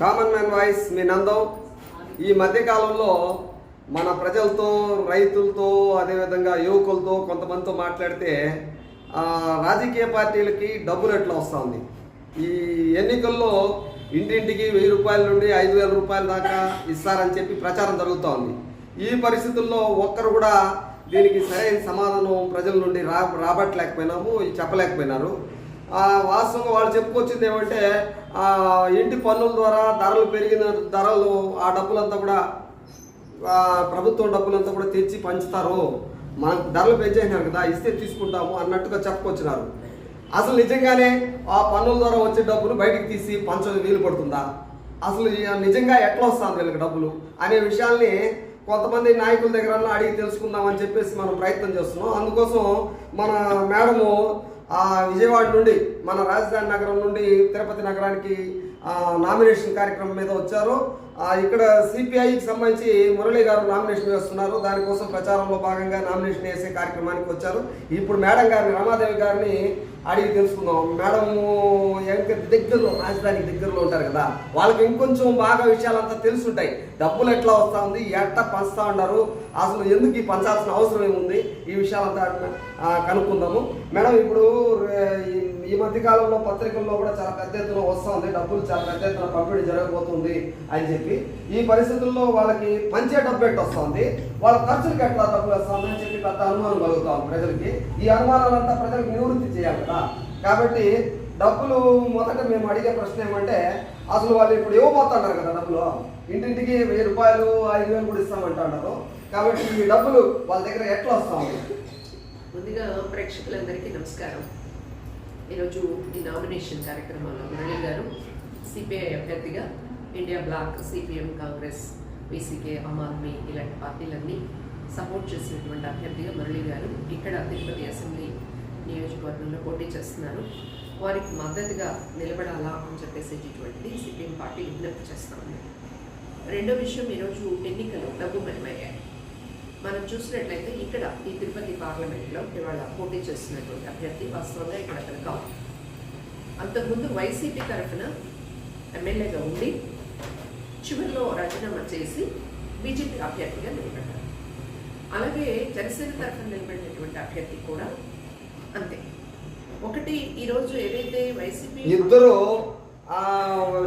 Common man voice మీ నందం ఈ మధ్యకాలంలో మన ప్రజలతో రైతులతో అదేవిధంగా యువకులతో కొంతమందితో మాట్లాడితే రాజకీయ పార్టీలకి డబ్బులు ఎట్లా వస్తుంది? ఈ ఎన్నికల్లో ఇంటింటికి వెయ్యి రూపాయల నుండి ఐదు వేల రూపాయల దాకా ఇస్తారని చెప్పి ప్రచారం జరుగుతూ ఉంది ఈ పరిస్థితుల్లో ఒక్కరు కూడా దీనికి సరైన సమాధానం ప్రజల నుండి రా రాబట్టలేకపోయినాము చెప్పలేకపోయినారు. వాస్తవంగా వాళ్ళు చెప్పుకొచ్చింది ఏమంటే ఆ, ఇంటి పన్నుల ద్వారా ధరలు పెరిగిన ధరలు ఆ డబ్బులంతా కూడా ప్రభుత్వం డబ్బులంతా కూడా తెచ్చి పంచుతారు. మనకు ధరలు పెంచేసినారు కదా ఇస్తే తీసుకుంటాము అన్నట్టుగా చెప్పుకొచ్చినారు. అసలు నిజంగానే ఆ పన్నుల ద్వారా వచ్చే డబ్బులు బయటికి తీసి పంచ వీలు పడుతుందా? అసలు నిజంగా ఎట్లా వస్తుంది వీళ్ళకి డబ్బులు? అనే విషయాల్ని కొంతమంది నాయకుల దగ్గర అడిగి తెలుసుకుందామని చెప్పేసి మనం ప్రయత్నం చేస్తున్నాం. అందుకోసం మన మేడము ఆ విజయవాడ నుండి మన రాజధాని నగరం నుండి తిరుపతి నగరానికి నామినేషన్ కార్యక్రమం మీద వచ్చారు. ఇక్కడ సిపిఐకి సంబంధించి మురళి గారు నామినేషన్ వేస్తున్నారు. దానికోసం ప్రచారంలో భాగంగా నామినేషన్ వేసే కార్యక్రమానికి వచ్చారు. ఇప్పుడు మేడం గారిని రమాదేవి గారిని అడిగి తెలుసుకుందాం. మేడం ఎంత దగ్గరలో రాజధానికి దగ్గరలో ఉంటారు కదా. వాళ్ళకి ఇంకొంచెం బాగా విషయాలంతా తెలుసుంటాయి. డబ్బులు ఎట్లా వస్తూ ఉంది ఎట్లా పంచుతా ఉన్నారు? అసలు ఎందుకు ఈ పంచాల్సిన అవసరం ఏముంది? ఈ విషయాలంతా కనుక్కుందాము. మేడం ఇప్పుడు ఈ- ఈ మధ్య కాలంలో పత్రికల్లో కూడా చాలా పెద్ద ఎత్తున వస్తూ ఉంది డబ్బులు చాలా పెద్ద ఎత్తున పంపిణీ జరగబోతుంది అని చెప్పి. ఈ పరిస్థితుల్లో వాళ్ళకి పంచే డబ్బు ఎట్లా వస్తుంది వాళ్ళ ఖర్చులకి ఎట్లా డబ్బులు వస్తుంది అని చెప్పి పెద్ద అనుమానం కలుగుతాం ప్రజలకి. ఈ అనుమానాలంతా ప్రజలకు నివృత్తి చేయాలి కదా. కాబట్టి డబ్బులు మొదట మేము అడిగే ప్రశ్న ఏమంటే అసలు వాళ్ళు ఇప్పుడు ఇవ్వబోతున్నారు కదా డబ్బులు. ఇంటింటికి వెయ్యి రూపాయలు ఐదు వేలు కూడా ఇస్తామంటున్నారు. కాబట్టి ఈ డబ్బులు వాళ్ళ దగ్గర ఎట్లా వస్తాము? ముందుగా ప్రేక్షకులందరికీ నమస్కారం. ఈరోజు ఈ నామినేషన్ కార్యక్రమంలో మురళి గారు సిపిఐ అభ్యర్థిగా India block CPM Congress VCK Aam Aadmi ఇలాంటి పార్టీలన్నీ సపోర్ట్ చేసినటువంటి అభ్యర్థిగా మురళి గారు ఇక్కడ తిరుపతి అసెంబ్లీ నియోజకవర్గంలో పోటీ చేస్తున్నారు. వారికి మద్దతుగా నిలబడాలా అని చెప్పేసేటటువంటిది సిపిఎం పార్టీ విజ్ఞప్తి చేస్తా ఉంది. రెండో విషయం ఈరోజు ఎన్నికలు డబ్బు మయమయ్యాయి మనం చూసినట్లయితే ఇక్కడ ఈ తిరుపతి పార్లమెంట్లో ఇవాళ పోటీ చేస్తున్నటువంటి అభ్యర్థి వాస్తవంగా ఇక్కడ అతను కాదు. అంతకుముందు వైసీపీ తరఫున ఎమ్మెల్యేగా ఉండి చివరిలో రాజీనామా చేసి బీజేపీ అభ్యర్థిగా నిలబడ్డారు. అలాగే జనసేన తరఫున నిలబడినటువంటి అభ్యర్థి కూడా అంతే. ఒకటి ఈరోజు ఏదైతే వైసీపీ ఇద్దరు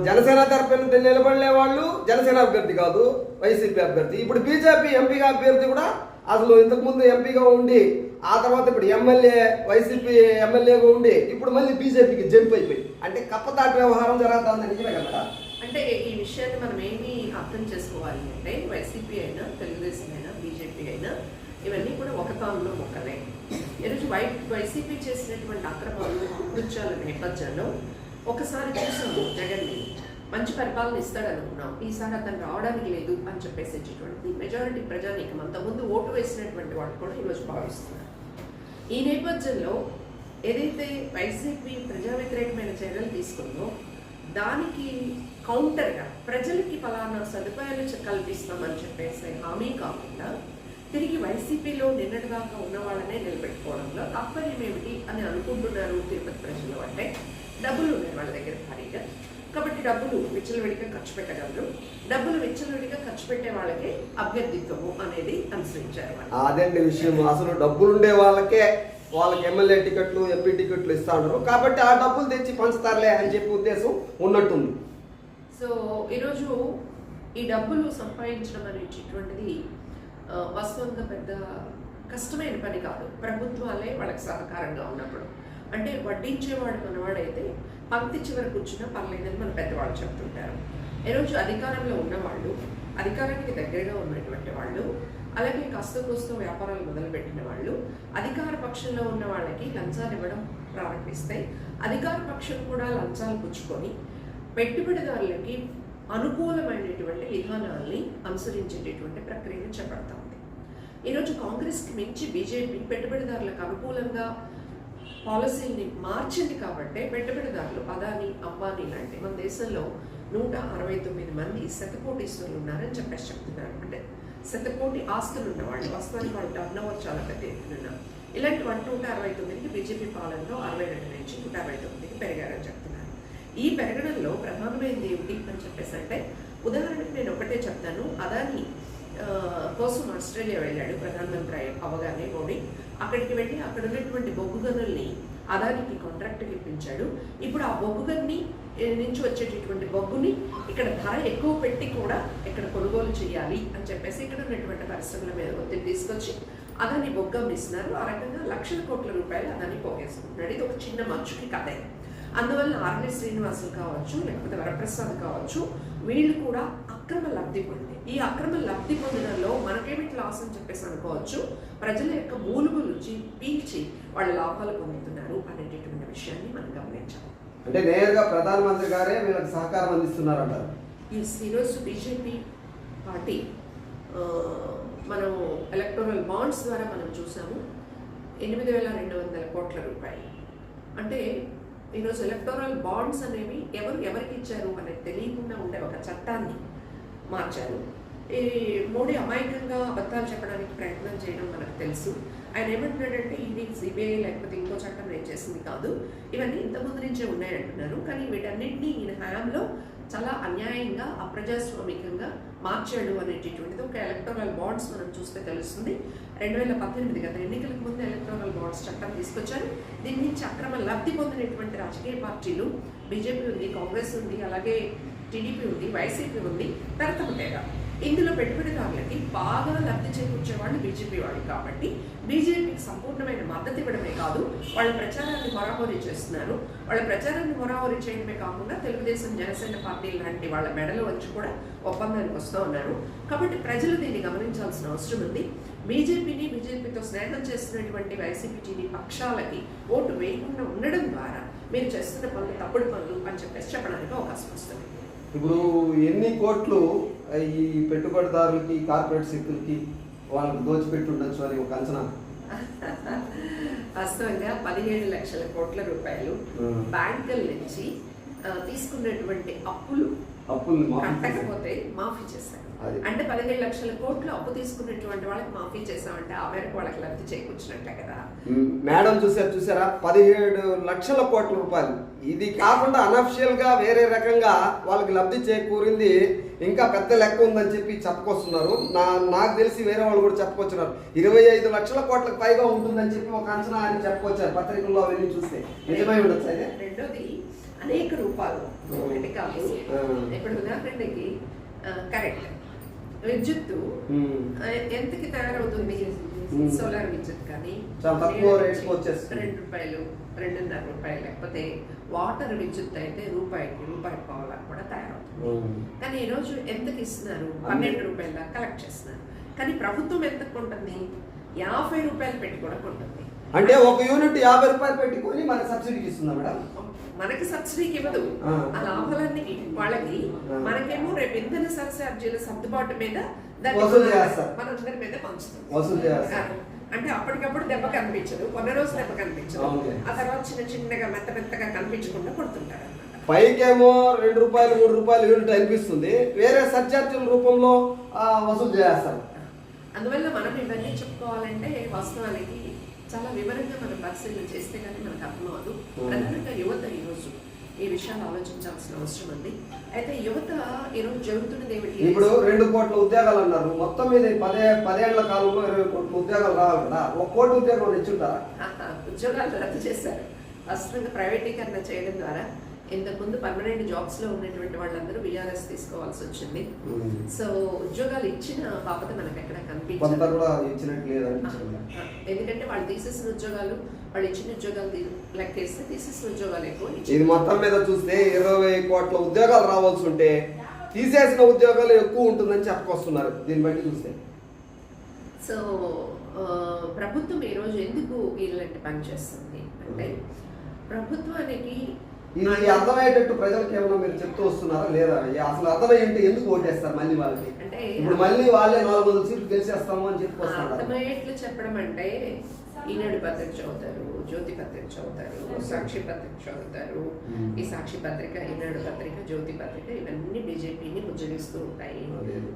జనసేన తరఫున నిలబడలే వాళ్ళు జనసేన అభ్యర్థి కాదు వైసీపీ అభ్యర్థి. ఇప్పుడు బీజేపీ ఎంపీగా అభ్యర్థి కూడా అసలు ఇంతకుముందు ఎంపీగా ఉండి ఆ తర్వాత ఇప్పుడు ఎమ్మెల్యే వైసీపీ ఎమ్మెల్యేగా ఉండి ఇప్పుడు మళ్ళీ బీజేపీకి జంప్ అయిపోయి అంటే కప్పతాటి వ్యవహారం జరుగుతుంది నిజమే కదా? అంటే ఈ విషయాన్ని మనం ఏమి అర్థం చేసుకోవాలి అంటే వైసీపీ అయినా తెలుగుదేశం అయినా బీజేపీ అయినా ఇవన్నీ కూడా ఒక తానులో మొక్కలే ఈరోజు వై వైసీపీ చేసినటువంటి అక్రమాలు కృత్యాల నేపథ్యంలో ఒకసారి చూసాము జగన్ని మంచి పరిపాలన ఇస్తాడనుకున్నాం. ఈసారి అతను రావడానికి లేదు అని చెప్పేసేటటువంటి మెజారిటీ ప్రజానీకం అంతకుముందు ఓటు వేసినటువంటి వాళ్ళు కూడా ఈరోజు భావిస్తున్నారు. ఈ నేపథ్యంలో ఏదైతే వైసీపీ ప్రజా వ్యతిరేకమైన చర్యలు తీసుకుందో దానికి కౌంటర్గా ప్రజలకి ఫలానా సదుపాయాలు కల్పిస్తామని చెప్పేసి హామీ కాకుండా తిరిగి వైసీపీలో నిన్నటిదాకా ఉన్న వాళ్ళనే నిలబెట్టుకోవడంలో తాత్పర్యం ఏమిటి అని అనుకుంటున్నారు తిరుపతి ప్రజలు అంటే డబ్బులు ఉన్నాయి వాళ్ళ దగ్గర భారీగా. కాబట్టి డబ్బులు విచ్చలవిడిగా ఖర్చు పెట్టగలరు. డబ్బులు విచ్చలవిడిగా ఖర్చు పెట్టే వాళ్ళకే అభ్యర్థిత్వము అనేది అనుసరించారు వాళ్ళు. విషయం. అసలు డబ్బులు ఉండే వాళ్ళకే వాళ్ళకి ఎమ్మెల్యే టికెట్లు ఎంపీ టికెట్లు ఇస్తా ఉంటారు కాబట్టి ఆ డబ్బులు తెచ్చి పంచుతారులే అని చెప్పి ఉద్దేశం ఉన్నట్టుంది. సో ఈరోజు ఈ డబ్బులు సంపాదించడం అనేటటువంటిది ఆ, వాస్తవంగా పెద్ద కష్టమైన పని కాదు. ప్రభుత్వాలే వాళ్ళకి సహకారంగా ఉన్నప్పుడు. అంటే వడ్డించేవాడు మనవాడైతే పంక్తి చివర కూర్చున్నా పర్లేదని మన పెద్దవాళ్ళు చెప్తుంటారు. ఈరోజు అధికారంలో ఉన్నవాళ్ళు అధికారానికి దగ్గరగా ఉన్నటువంటి వాళ్ళు అలాగే కాస్త కోస్త వ్యాపారాలు మొదలుపెట్టిన వాళ్ళు అధికార పక్షంలో ఉన్న వాళ్ళకి లంచాలు ఇవ్వడం ప్రారంభిస్తాయి. అధికార పక్షం కూడా లంచాలు పుచ్చుకొని పెట్టుబడిదారులకి అనుకూలమైనటువంటి విధానాల్ని అనుసరించేటటువంటి ప్రక్రియను చేపడతా ఉంది. ఈరోజు కాంగ్రెస్కి మించి బీజేపీ పెట్టుబడిదారులకు అనుకూలంగా పాలసీని మార్చింది కాబట్టి పెట్టుబడిదారులు అదాని అంబానీ లాంటి మన దేశంలో నూట అరవై తొమ్మిది మంది శతకోటీశ్వరులు ఉన్నారని చెప్పేసి చెప్తున్నారు. అంటే శతకోటి ఆస్తులు ఉన్నవాళ్ళు వాస్తవానికి వాళ్ళ టర్న్ ఓవర్ చాలా పెద్ద ఎత్తున ఇలాంటి వన్ నూట అరవై తొమ్మిదికి బీజేపీ పాలనలో అరవై రెండు నుంచి నూట అరవై తొమ్మిదికి పెరిగారని చెప్తున్నారు. ఈ పెరగడంలో ప్రధానమైనది ఏమిటి అని చెప్పేసి అంటే ఉదాహరణకు నేను ఒకటే చెప్తాను. అదాని కోసం ఆస్ట్రేలియా వెళ్ళాడు ప్రధానమంత్రి అవగానే మోడీ అక్కడికి వెళ్ళి అక్కడ ఉన్నటువంటి బొగ్గు గనుల్ని అదానికి కాంట్రాక్ట్కి ఇప్పించాడు. ఇప్పుడు ఆ బొగ్గు నుంచి వచ్చేటటువంటి బొగ్గుని ఇక్కడ ధర ఎక్కువ పెట్టి కూడా ఇక్కడ కొనుగోలు చేయాలి అని చెప్పేసి ఇక్కడ ఉన్నటువంటి పరిశ్రమల మీద ఒత్తిడి తీసుకొచ్చి అదాని బొగ్గు అమ్మిస్తున్నారు ఆ రకంగా లక్షల కోట్ల రూపాయలు అదాన్ని పోగేసుకుంటున్నాడు. ఇది ఒక చిన్న మంచుకి కథ. అందువల్ల ఆర్ఎల్ శ్రీనివాసులు కావచ్చు లేకపోతే వరప్రసాద్ కావచ్చు వీళ్ళు కూడా అక్రమ లబ్ధి పొంది ఈ అక్రమ లబ్ధి పొందడంలో మనకేమిటి లాస్ అని చెప్పేసి అనుకోవచ్చు. ప్రజల యొక్క మూలుగులు చీ- పీల్చి వాళ్ళ లాభాలు పొందుతున్నారు అనేటటువంటి విషయాన్ని మనం గమనించాలి. అంటే నేరుగా ప్రధానమంత్రి గారే వీళ్ళకి సహకారం అందిస్తున్నారంటారు? ఎస్ ఈరోజు బీజేపీ పార్టీ మనం ఎలక్టోరల్ బాండ్స్ ద్వారా మనం చూసాము. ఎనిమిది వేల రెండు వందల కోట్ల రూపాయలు. అంటే ఈరోజు ఎలక్టోరల్ బాండ్స్ అనేవి ఎవరు ఎవరికి ఇచ్చారు అనేది తెలియకుండా ఉండే ఒక చట్టాన్ని మార్చారు. ఈ మోడీ అమాయకంగా అబద్ధాలు చెప్పడానికి ప్రయత్నం చేయడం మనకు తెలుసు. ఆయన ఏమంటున్నాడంటే ఇది సిబిఐ లేకపోతే ఇంకో చట్టం నేను చేసింది కాదు. ఇవన్నీ ఇంతకుముందు నుంచే ఉన్నాయంటున్నారు. కానీ వీటన్నింటినీ ఈయన హయాంలో చాలా అన్యాయంగా అప్రజాస్వామికంగా మార్చాడు అనేటటువంటిది ఒక ఎలక్ట్రానల్ బాండ్స్ మనం చూస్తే తెలుస్తుంది. రెండు వేల పద్దెనిమిది గత ఎన్నికలకు ముందు ఎలక్ట్రానల్ బాండ్స్ చట్టం తీసుకొచ్చారు. దీని నుంచి అక్రమ లబ్ధి పొందినటువంటి రాజకీయ పార్టీలు బీజేపీ ఉంది కాంగ్రెస్ ఉంది అలాగే టీడీపీ ఉంది వైసీపీ ఉంది తరతమతేగా ఇందులో పెట్టుబడిదారులకి బాగా లబ్ధి చేకూర్చేవాళ్ళు బీజేపీ వాళ్ళు కాబట్టి బీజేపీకి సంపూర్ణమైన మద్దతు ఇవ్వడమే కాదు వాళ్ళ ప్రచారాన్ని హొరాహోరీ చేస్తున్నారు. వాళ్ళ ప్రచారాన్ని హొరాహోరీ చేయడమే కాకుండా తెలుగుదేశం జనసేన పార్టీ లాంటి వాళ్ళ మెడలు వచ్చి కూడా ఒప్పందానికి వస్తూ ఉన్నారు. కాబట్టి ప్రజలు దీన్ని గమనించాల్సిన అవసరం ఉంది. బీజేపీని బీజేపీతో స్నేహం చేస్తున్నటువంటి వైసీపీ టీడీ పక్షాలకి ఓటు వేయకుండా ఉండడం ద్వారా మీరు చేస్తున్న పనులు తప్పుడు పనులు అని చెప్పేసి చెప్పడానికి అవకాశం వస్తుంది. ఇప్పుడు ఎన్ని కోట్లు ఈ పెట్టుబడిదారులకి కార్పొరేట్ శక్తులకి వాళ్ళకి దోచిపెట్టి ఉండొచ్చు అని ఒక అంచనా వాస్తవంగా పదిహేడు లక్షల కోట్ల రూపాయలు. బ్యాంకుల నుంచి తీసుకున్నటువంటి అప్పులు చేశారు. కట్టకపోతే మాఫీ చేశారు. అంటే పదిహేడు లక్షల కోట్లు అప్పు తీసుకున్నటువంటి వాళ్ళకి మాఫీ చేసామంటే ఆ మేరకు వాళ్ళకి లబ్ధి చేకూర్చినట్లే కదా. మేడం చూసారు చూసారా? పదిహేడు లక్షల కోట్ల రూపాయలు. ఇది కాకుండా అనఫిషియల్గా వేరే రకంగా వాళ్ళకి లబ్ధి చేకూరింది ఇంకా పెద్ద లెక్క ఉందని చెప్పి చెప్పుకొస్తున్నారు. నా నాకు తెలిసి వేరే వాళ్ళు కూడా చెప్పుకొచ్చున్నారు. ఇరవై ఐదు లక్షల కోట్లకు పైగా ఉంటుందని చెప్పి ఒక అంచనా అని చెప్పుకొచ్చారు పత్రికల్లో అవన్నీ చూస్తే. నిజమై ఉండొచ్చు అయితే రెండోది అనేక రూపాలు. ఇప్పుడు ఉదాహరణకి కరెంట్. విద్యుత్తు ఎంతకి తయారవుతుంది. సోలార్ విద్యుత్ కానీ. రెండు రూపాయలు రెండున్నర రూపాయలు లేకపోతే వాటర్ విద్యుత్ అయితే రూపాయికి రూపాయి పావులా కూడా తయారవుతుంది. కానీ ఈరోజు ఎంతకి ఇస్తున్నారు? పన్నెండు రూపాయల కలెక్ట్ చేస్తున్నారు. కానీ ప్రభుత్వం ఎంత కొంటుంది? యాభై రూపాయలు పెట్టి కూడా కొంటుంది. అంటే ఒక యూనిట్ యాభై రూపాయలు పెట్టుకొని మనకి సబ్సిడీకి ఇస్తుందా మేడం. మనకి సబ్సిడీకి ఇవ్వదు ఆ. లాభాలన్నీ వాళ్ళకి. మనకేమో రేపు ఇంధన సరసర్జీల సర్దుబాటు మీద. మనందరి మీద పంచుతాం. అంటే అప్పటికప్పుడు దెబ్బ కనిపించదు కొన్న రోజు దెబ్బ కనిపించదు. ఆ తర్వాత చిన్న చిన్నగా మెత్త మెత్తగా కనిపించకుండా కొడుతుంటారు పైకేమో రెండు రూపాయలు మూడు రూపాయలు యూనిట్ అనిపిస్తుంది వేరే సర్చార్జీల రూపంలో వసూలు చేస్తారు అందువల్ల మనం ఇవన్నీ చెప్పుకోవాలంటే వాస్తవానికి చాలా వివరంగా మనం పరిశీలన చేస్తే కానీ మనకు అర్థమవదు. ప్రధానంగా యువత ఈరోజు ఈ విషయాలు ఆలోచించాల్సిన అవసరం ఉంది. అయితే యువత ఈరోజు జరుగుతున్నది ఏమిటి ఇప్పుడు రెండు కోట్ల ఉద్యోగాలు అన్నారు. మొత్తం మీద పదే పదేళ్ళ కాలంలో ఇరవై కోట్ల ఉద్యోగాలు రావాలి కదా. ఒక కోటి ఉద్యోగం ఇచ్చుంటారా ఉద్యోగాలు రద్దు చేశారు. వాస్తవంగా ప్రైవేటీకరణ చేయడం ద్వారా ఇంతకుముందు పర్మనెంట్ జాబ్స్లో ఉన్నటువంటి వాళ్ళందరూ విఆర్ఎస్ తీసుకోవాల్సి వచ్చింది. సో ఉద్యోగాలు ఇచ్చిన బాపత మనకు ఎక్కడ కనిపించదు ఎందుకంటే వాళ్ళు తీసేసిన ఉద్యోగాలు వాళ్ళు ఇచ్చిన ఉద్యోగాలు లెక్కేస్తే తీసేసిన ఉద్యోగాలు ఎక్కువ ఇది మొత్తం మీద చూస్తే ఇరవై కోట్ల ఉద్యోగాలు రావాల్సి ఉంటే తీసేసిన ఉద్యోగాలు ఎక్కువ ఉంటుందని చెప్పుకొస్తున్నారు. దీన్ని బట్టి చూస్తే. సో ప్రభుత్వం ఈరోజు ఎందుకు ఇలాంటి పని చేస్తుంది అంటే ప్రభుత్వానికి ఇది అర్థమయ్యేటట్టు ప్రజలకు ఏమన్నా మీరు చెప్తూ వస్తున్నారా? లేదా? అసలు అర్థమయ్యంటే? ఎందుకు ఓటేస్తారు మళ్ళీ వాళ్ళకి? అంటే ఇప్పుడు మళ్ళీ వాళ్ళే నాలుగు వందల సీట్లు గెలిచేస్తాము అని చెప్పి అర్థమయ్యేట్లు చెప్పడం అంటే ఈనాడు పత్రిక చదువుతారు జ్యోతి పత్రిక చదువుతారు సాక్షి పత్రిక చదువుతారు. ఈ సాక్షి పత్రిక ఈనాడు పత్రిక జ్యోతి పత్రిక ఇవన్నీ బీజేపీని ముచ్చరిస్తూ ఉంటాయి.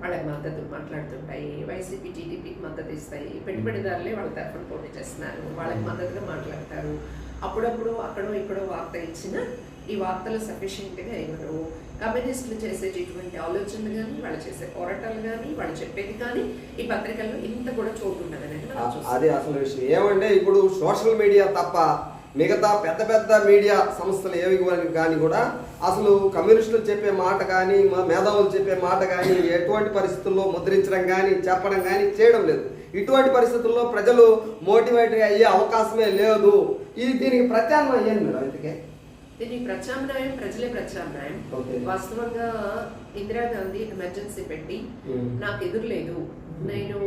వాళ్ళకి మద్దతు మాట్లాడుతుంటాయి. వైసీపీ టీడీపీకి మద్దతు ఇస్తాయి. పెట్టుబడిదారులే వాళ్ళ తరఫున పోటీ చేస్తున్నారు. వాళ్ళకి మద్దతుగా మాట్లాడతారు. అప్పుడప్పుడు అక్కడో ఇక్కడో వార్త ఇచ్చిన ఈ వార్తలు సఫిషియెంట్గా ఇవ్వరు. కమ్యూనిస్టులు చేసేటటువంటి ఆలోచనలు కానీ వాళ్ళు చేసే పోరాటాలు కానీ వాళ్ళు చెప్పేది కానీ ఈ పత్రికల్లో ఇంత కూడా చోటు చూస్తాం. అది అసలు విషయం. ఏమంటే ఇప్పుడు సోషల్ మీడియా తప్ప మిగతా పెద్ద పెద్ద మీడియా సంస్థలు ఏవి కానీ- కానీ కూడా అసలు కమ్యూనిస్టులు చెప్పే మాట కానీ మా మేధావులు చెప్పే మాట కానీ ఎటువంటి పరిస్థితుల్లో ముద్రించడం కానీ చెప్పడం కానీ చేయడం లేదు. ఇటువంటి పరిస్థితుల్లో ప్రజలు మోటివేట్ అయ్యే అవకాశమే లేదు. ఇది దీనికి ప్రత్యామ్నాయం మేడం ఇంతకే? దీనికి ప్రత్యామ్నాయం ప్రజలే ప్రత్యామ్నాయం. వాస్తవంగా ఇందిరాగాంధీ ఎమర్జెన్సీ పెట్టి. నాకు ఎదురులేదు. నేను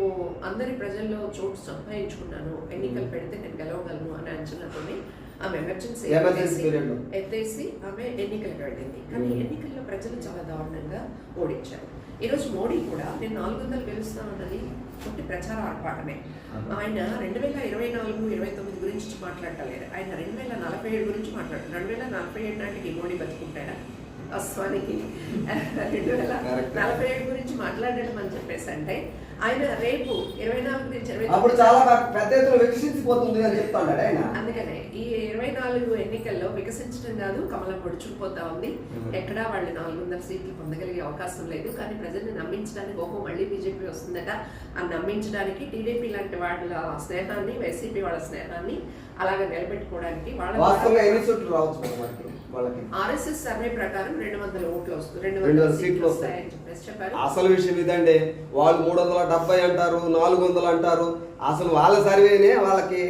అందరి ప్రజల్లో చోటు సంపాదించుకున్నాను. ఎన్నికలు పెడితే నేను గెలవగలను అనే అంచనాతోనే ఆమె ఎమర్జెన్సీ ఎత్తేసి- ఆమె ఎన్నికలకు వెళ్ళింది. కానీ. ఎన్నికల్లో ప్రజలు చాలా దారుణంగా ఓడించారు. ఈరోజు మోడీ కూడా నేను నాలుగు వందలు గెలుస్తానన్నది ఒకటి ప్రచార ఆర్పాటమే. ఆయన రెండు వేల ఇరవై నాలుగు ఇరవై తొమ్మిది గురించి మాట్లాడలేదు ఆయన రెండు వేల నలభై ఏడు గురించి మాట్లాడారు రెండు వేల నలభై ఏడు నాటికి మోడీ బతుకుంటాడా? వాస్తవానికి రెండు వేల. నలభై ఏడు గురించి మాట్లాడడం అని చెప్పేసి అంటే ఆయన రేపు ఇరవై నాలుగు నుంచి ఇరవై అప్పుడు చాలా పెద్ద ఎత్తున వికసించిపోతుంది అని చెప్తాడు ఆయన. అందుకనే. ఈ ఇరవై నాలుగు ఎన్నికల్లో వికసించడం కాదు కమలం పొడుచుకుపోతా ఉంది. ఎక్కడా వాళ్ళు నాలుగు వందల సీట్లు పొందగలిగే అవకాశం లేదు. కానీ ప్రజల్ని నమ్మించడానికి ఓహో మళ్ళీ బీజేపీ వస్తుందట. అని నమ్మించడానికి టీడీపీ లాంటి వాళ్ళ స్నేహాన్ని వైసీపీ వాళ్ళ స్నేహాన్ని అలాగే నిలబెట్టుకోవడానికి వాళ్ళ ఆర్ఎస్ఎస్ సర్వే ప్రకారం రెండు వందల ఓట్లు వస్తుంది రెండు వందల సీట్లు సీట్లు వస్తాయని చెప్పేసి చెప్పారు. అసలు విషయం ఇదండి. వాళ్ళు మూడు వందల డెబ్బై అంటారు నాలుగు వందలు అంటారు. అసలు వాళ్ళ సర్వేనే వాళ్ళకి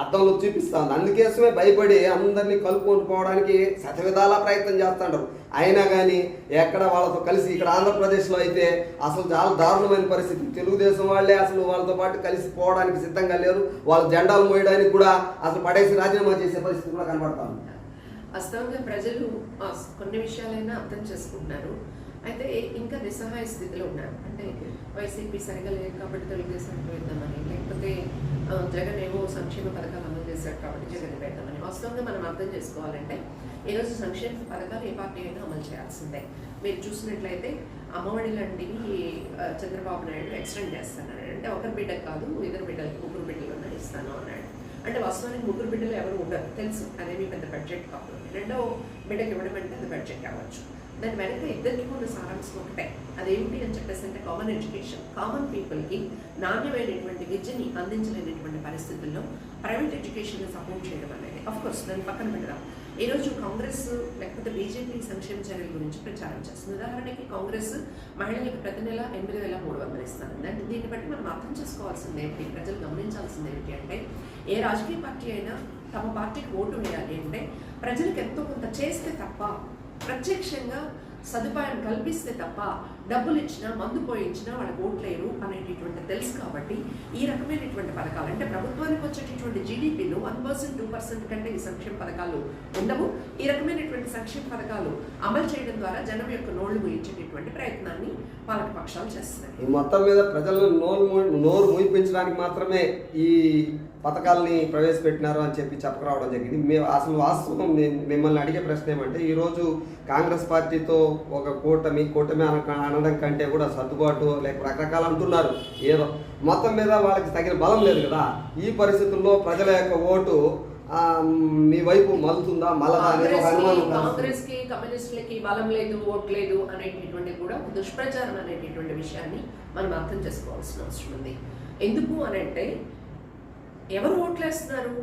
అద్దంలో చూపిస్తుంది. అందుకోసమే భయపడి అందరినీ కలుపుకొని పోవడానికి శతవిధాలా ప్రయత్నం చేస్తుంటారు అయినా కానీ ఎక్కడ వాళ్ళతో కలిసి ఇక్కడ ఆంధ్రప్రదేశ్లో అయితే అసలు చాలా దారుణమైన పరిస్థితి. తెలుగుదేశం వాళ్ళే అసలు వాళ్ళతో పాటు కలిసి పోవడానికి సిద్ధంగా లేరు. వాళ్ళ జెండాలు మోయడానికి కూడా అసలు పడేసి రాజీనామా చేసే పరిస్థితి కూడా కనబడతాను వాస్తవంగా ప్రజలు కొన్ని విషయాలైనా అర్థం చేసుకుంటున్నారు. అయితే ఇంకా నిస్సహాయ స్థితిలో ఉన్నారు. అంటే వైసీపీ సరిగా లేదు కాబట్టి తెలుగుదేశం వేద్దామని లేకపోతే జగన్ ఏమో సంక్షేమ పథకాలు అమలు చేశారు కాబట్టి జగన్ పెడతామని వాస్తవంగా మనం అర్థం చేసుకోవాలంటే ఈరోజు సంక్షేమ పథకాలు ఏ పార్టీ అయినా అమలు చేయాల్సిందే. మీరు చూసినట్లయితే అమ్మఒడి లాంటివి చంద్రబాబు నాయుడు ఎక్స్టెండ్ చేస్తున్నాడు. అంటే ఒకరి బిడ్డకు కాదు ఇద్దరు బిడ్డలకి ముగ్గురు బిడ్డలు ఇస్తాను అన్నాడు. అంటే వాస్తవానికి ముగ్గురు బిడ్డలు ఎవరు ఉండరు. తెలుసు అదేమీ పెద్ద బడ్జెట్ కాదు రెండో బిడ్డకి ఇవ్వడం అంటే అది బడ్జెట్ కావచ్చు. దాని వెనక ఇద్దరికి ఉన్న సారాంశం ఒకటే. అదేమిటి అని చెప్పేసి అంటే కామన్ ఎడ్యుకేషన్ కామన్ పీపుల్కి నాణ్యమైనటువంటి విద్యని అందించలేనటువంటి పరిస్థితుల్లో ప్రైవేట్ ఎడ్యుకేషన్ సపోర్ట్ చేయడం అనేది. అఫ్ కోర్స్ దాన్ని పక్కన పెడదాం. ఈరోజు కాంగ్రెస్ లేకపోతే బీజేపీ సంక్షేమ చర్యల గురించి ప్రచారం చేస్తుంది. ఉదాహరణకి కాంగ్రెస్ మహిళలకు ప్రతి నెల ఎనిమిది వేల మూడు వందలు ఇస్తాను అంటే దీన్ని బట్టి మనం అర్థం చేసుకోవాల్సింది ఏమిటి ప్రజలు గమనించాల్సింది ఏమిటి అంటే ఏ రాజకీయ పార్టీ అయినా తమ పార్టీకి ఓటు వేయాలి అంటే ప్రజలకు ఎంతో కొంత చేస్తే తప్ప ప్రత్యక్షంగా సదుపాయం కల్పిస్తే తప్ప డబ్బులు ఇచ్చినా మందు పోయించినా వాళ్ళకి ఓట్లేరు అనేటటువంటి తెలుసు కాబట్టి ఈ రకమైనటువంటి పథకాలు అంటే ప్రభుత్వానికి వచ్చేటటువంటి జీడిపిలో వన్ పర్సెంట్ టూ పర్సెంట్ కంటే ఈ సంక్షేమ పథకాలు ఉండవు. ఈ రకమైనటువంటి సంక్షేమ పథకాలు అమలు చేయడం ద్వారా జనం యొక్క నోళ్ళు ముయించేటటువంటి ప్రయత్నాన్ని పాలక పక్షాలు చేస్తున్నాయి. మొత్తం మీద ప్రజలను నోరు నోరు మూయిపించడానికి మాత్రమే ఈ పథకాలని ప్రవేశపెట్టినారు అని చెప్పి చెప్పకరావడం జరిగింది. మేము అసలు వాస్తవం మిమ్మల్ని అడిగే ప్రశ్న ఏమంటే ఈరోజు కాంగ్రెస్ పార్టీతో ఒక కూటమి కూటమి అన- అనడం కంటే కూడా సర్దుబాటు లేక రకరకాలు అంటున్నారు. ఏదో మొత్తం మీద వాళ్ళకి తగిన బలం లేదు కదా. ఈ పరిస్థితుల్లో ప్రజల యొక్క ఓటు మీ వైపు మలుతుందా. కాంగ్రెస్కి కమ్యూనిస్టులకి బలం లేదు ఓట్ లేదు అనేటటువంటి కూడా దుష్ప్రచారం అనేటటువంటి విషయాన్ని మనం అర్థం చేసుకోవాల్సిన అవసరం ఉంది. ఎందుకు అని అంటే ఎవరు ఓట్లేస్తున్నారు?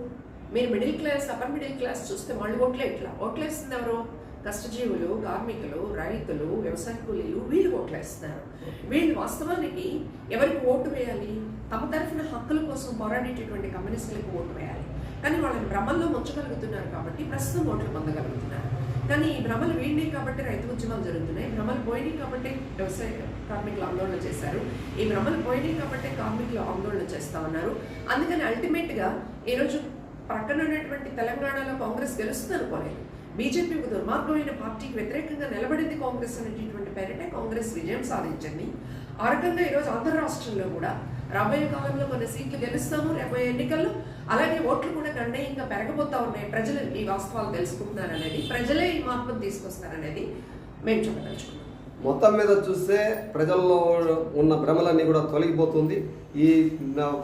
మీరు middle class upper middle class చూస్తే వాళ్ళు ఓట్లే ఇట్లా. ఓట్లేస్తుంది ఎవరు? కష్టజీవులు కార్మికులు రైతులు వ్యవసాయ కూలీలు వీళ్ళు ఓట్లేస్తున్నారు. వీళ్ళు వాస్తవానికి ఎవరికి ఓటు వేయాలి? తమ తరఫున హక్కుల కోసం పోరాడేటటువంటి కమ్యూనిస్టులకు ఓటు వేయాలి. కానీ వాళ్ళని భ్రమల్లో ముంచగలుగుతున్నారు కాబట్టి ప్రస్తుతం ఓట్లు పొందగలుగుతున్నారు. కానీ ఈ భ్రమలు వీడినాయి కాబట్టి రైతు ఉద్యమాలు జరుగుతున్నాయి. భ్రమలు పోయినాయి కాబట్టి వ్యవసాయ కార్మికులు ఆందోళన చేశారు. ఈ భ్రమలు పోయినాయి కాబట్టి కార్మికులు ఆందోళన చేస్తా ఉన్నారు. అందుకని అల్టిమేట్గా ఈరోజు ప్రక్కన ఉన్నటువంటి తెలంగాణలో కాంగ్రెస్ గెలుస్తుంది అనుకోలేదు. బీజేపీ ఒక దుర్మార్గమైన పార్టీకి వ్యతిరేకంగా నిలబడింది కాంగ్రెస్ అనేటటువంటి పేరిటే కాంగ్రెస్ విజయం సాధించింది. ఆ రకంగా ఈరోజు ఆంధ్ర రాష్ట్రంలో కూడా రాబోయే కాలంలో కొన్ని సీట్లు గెలుస్తాము. రాబోయే ఎన్నికల్లో అలాగే ఓట్లు కూడా గణనీయంగా పెరగబోతా ఉన్నాయి. ప్రజలు ఈ వాస్తవాలు తెలుసుకుంటున్నారనేది ప్రజలే ఈ మార్పును తీసుకొస్తారనేది మేము చెప్పదలుచుకున్నాం. మొత్తం మీద చూస్తే ప్రజల్లో ఉన్న భ్రమలన్నీ కూడా తొలగిపోతుంది. ఈ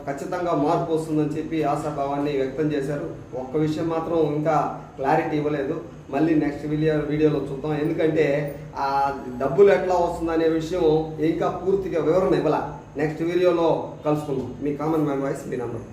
ఖచ్చితంగా మార్పు వస్తుందని చెప్పి ఆశాభావాన్ని వ్యక్తం చేశారు. ఒక్క విషయం మాత్రం ఇంకా క్లారిటీ ఇవ్వలేదు. మళ్ళీ నెక్స్ట్ వీడియో వీడియోలో చూద్దాం. ఎందుకంటే ఆ డబ్బులు ఎట్లా వస్తుందనే విషయం ఇంకా పూర్తిగా వివరణ ఇవ్వాల. నెక్స్ట్ వీడియోలో కలుసుకుందాం. మీ కామన్ మ్యాన్ వాయిస్ మీ నంబర్.